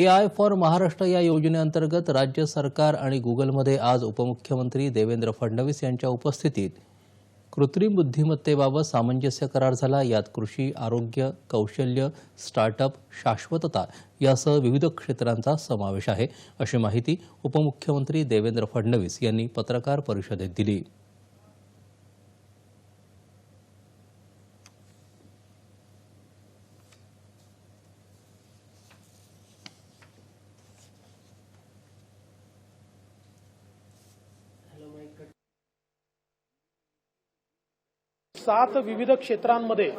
A I for Maharashtra या योजनेअंतर्गत राज्य सरकार आणि गुगलमध्ये आज उपमुख्यमंत्री देवेंद्र फडणवीस यांच्या उपस्थितीत कृत्रिम बुद्धिमत्तेबाबत सामंजस्य करार झाला. यात कृषी आरोग्य कौशल्य स्टार्टअप शाश्वतता यासह विविध क्षेत्रांचा समावेश आहे अशी माहिती उपमुख्यमंत्री देवेंद्र फडणवीस यांनी पत्रकार परिषदेत दिली. सात विविध क्षेत्रांमध्ये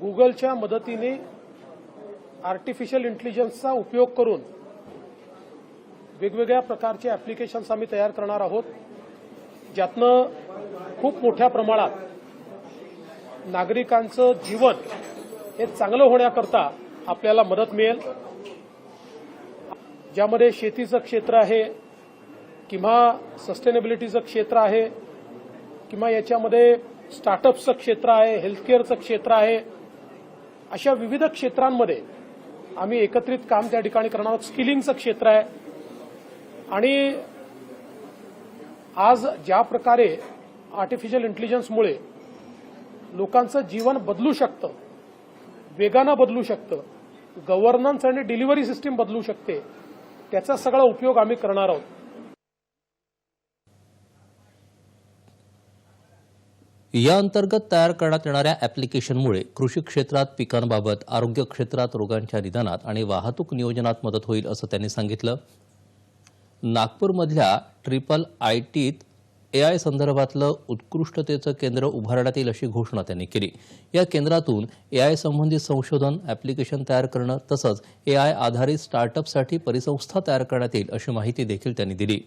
गुगलच्या मदतीने आर्टिफिशियल इंटेलिजन्सचा उपयोग करून वेगवेगळ्या प्रकारचे ॲप्लिकेशन्स आम्ही तयार करणार आहोत. ज्यातनं खूप मोठ्या प्रमाणात नागरिकांचं जीवन हे चांगलं होण्याकरता आपल्याला मदत मिळेल. ज्यामध्ये शेतीचं क्षेत्र आहे किंवा सस्टेनेबिलिटीचं क्षेत्र आहे किंवा याच्यामध्ये स्टार्टअप्सचं क्षेत्र आहे हेल्थकेअरचं क्षेत्र आहे. अशा विविध क्षेत्रांमध्ये आम्ही एकत्रित काम त्या ठिकाणी करणार आहोत. स्किलिंगचं क्षेत्र आहे. आणि आज ज्या प्रकारे आर्टिफिशियल इंटेलिजन्समुळे लोकांचं जीवन बदलू शकतं वेगानं बदलू शकतं गव्हर्नन्स आणि डिलिव्हरी सिस्टीम बदलू शकते त्याचा सगळा उपयोग आम्ही करणार आहोत. या अंतर्गत तयार करण्यात येणाऱ्या ॲप्लिकेशनमुळे कृषी क्षेत्रात पिकांबाबत आरोग्य क्षेत्रात रोगांच्या निदानात आणि वाहतूक नियोजनात मदत होईल असं त्यांनी सांगितलं. नागपूरमधल्या ट्रिपल आय टीत एआय संदर्भातलं उत्कृष्टतेचं केंद्र उभारण्यात येईल अशी घोषणा त्यांनी केली. या केंद्रातून एआय संबंधित संशोधन ॲप्लिकेशन तयार करणं तसंच एआय आधारित स्टार्टअपसाठी परिसंस्था तयार करण्यात येईल अशी माहिती देखील त्यांनी दिली.